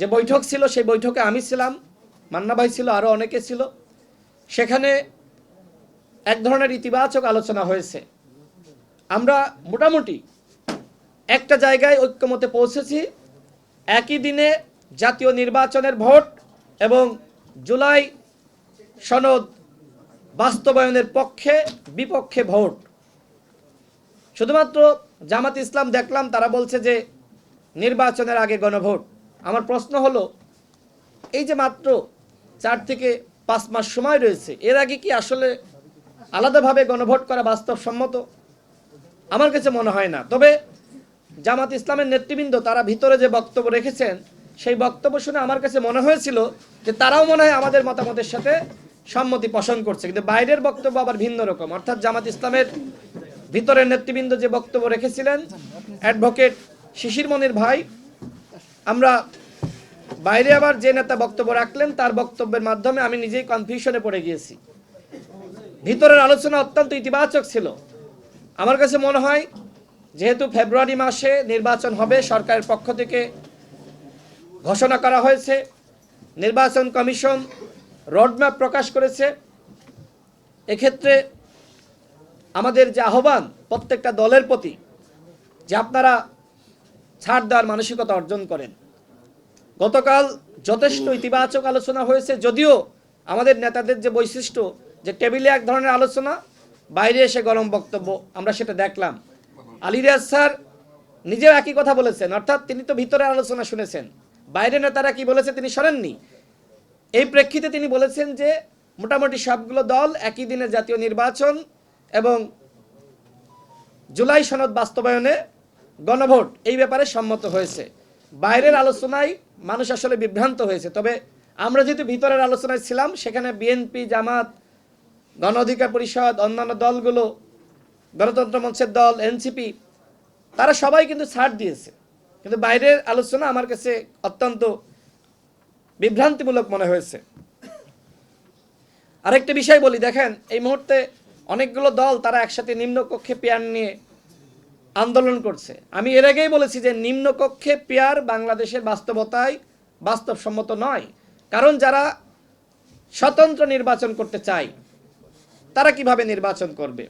যে বৈঠক ছিল, সেই বৈঠকে আমি ছিলাম মান্না ভাই ছিল আরও অনেকে ছিল। সেখানে এক ধরনের ইতিবাচক আলোচনা হয়েছে। আমরা মোটামুটি একটা জায়গায় ঐক্যমতে পৌঁছেছি। একই দিনে জাতীয় নির্বাচনের ভোট এবং জুলাই সনদ বাস্তবায়নের পক্ষে বিপক্ষে ভোট। শুধুমাত্র জামাত ইসলাম দেখলাম, তারা বলছে যে নির্বাচনের আগে গণভোট। আমার প্রশ্ন হলো, এই যে মাত্র চার থেকে পাঁচ মাস সময় রয়েছে, এর আগে কি আসলে আলাদাভাবে গণভোট করা বাস্তবসম্মত? আমার কাছে মনে হয় না। তবে জামাত ইসলামের নেতৃবৃন্দ তারা ভিতরে যে বক্তব্য রেখেছেন, সেই বক্তব্য শুনে আমার কাছে মনে হয়েছিল যে তারাও মনে হয় আমাদের মতামতের সাথে সম্মতি পোষণ করছে। কিন্তু বাইরের বক্তব্য আবার ভিন্ন রকম। অর্থাৎ জামাত ইসলামের ভিতরের নেতৃবৃন্দ যে বক্তব্য রেখেছিলেন, অ্যাডভোকেট শিশির মনির ভাই আমরা বাইরে আবার যে নেতা বক্তব্য রাখলেন, তার বক্তব্যের মাধ্যমে আমি নিজেই কনফিউশনে পড়ে গিয়েছি। ভিতরের আলোচনা অত্যন্ত ইতিবাচক ছিল। আমার কাছে মনে হয়, যেহেতু ফেব্রুয়ারি মাসে নির্বাচন হবে, সরকারের পক্ষ থেকে ঘোষণা করা হয়েছে, নির্বাচন কমিশন রোডম্যাপ প্রকাশ করেছে। এক্ষেত্রে আমাদের যে আহ্বান প্রত্যেকটা দলের প্রতি, যে আপনারা ছাড় দেওয়ার মানসিকতা অর্জন করেন। গতকাল যথেষ্ট ইতিবাচক আলোচনা হয়েছে, যদিও আমাদের নেতাদের যে বৈশিষ্ট্য, যে টেবিলে এক ধরনের আলোচনা, বাইরে এসে গরম বক্তব্য, আমরা সেটা দেখলাম। আলিরাজ স্যার নিজেও একই কথা বলেছেন, অর্থাৎ তিনি তো ভিতরে আলোচনা শুনেছেন। বাইরে নেতারা কি বলেছে তিনি শোনেননি এই প্রেক্ষিতে তিনি বলেছেন যে, মোটামুটি সবগুলো দল একই দিনে জাতীয় নির্বাচন এবং জুলাই সনদ বাস্তবায়নে গণভোট এই ব্যাপারে সম্মত হয়েছে। বাইরের আলোচনায় মানুষ আসলে বিভ্রান্ত হয়েছে। তবে আমরা যেহেতু ভিতরের আলোচনায় ছিলাম, সেখানে বিএনপি, জামাত, গণ অধিকার পরিষদ, অন্যান্য দলগুলো, গণতন্ত্র মঞ্চের দল, এনসিপি, তারা সবাই কিন্তু ছাড় দিয়েছে। কিন্তু বাইরের আলোচনা আমার কাছে অত্যন্ত বিভ্রান্তিমূলক মনে হয়েছে। আরেকটা বিষয় বলি, দেখেন, এই মুহূর্তে অনেকগুলো দল তারা একসাথে নিম্নকক্ষে পেয়ার নিয়ে আন্দোলন করছে। আমি এর আগেই বলেছি যে নিম্নকক্ষে পেয়ার বাংলাদেশের বাস্তবতায় বাস্তবসম্মত নয়। কারণ যারা স্বতন্ত্র নির্বাচন করতে চায়, তারা কীভাবে নির্বাচন করবে?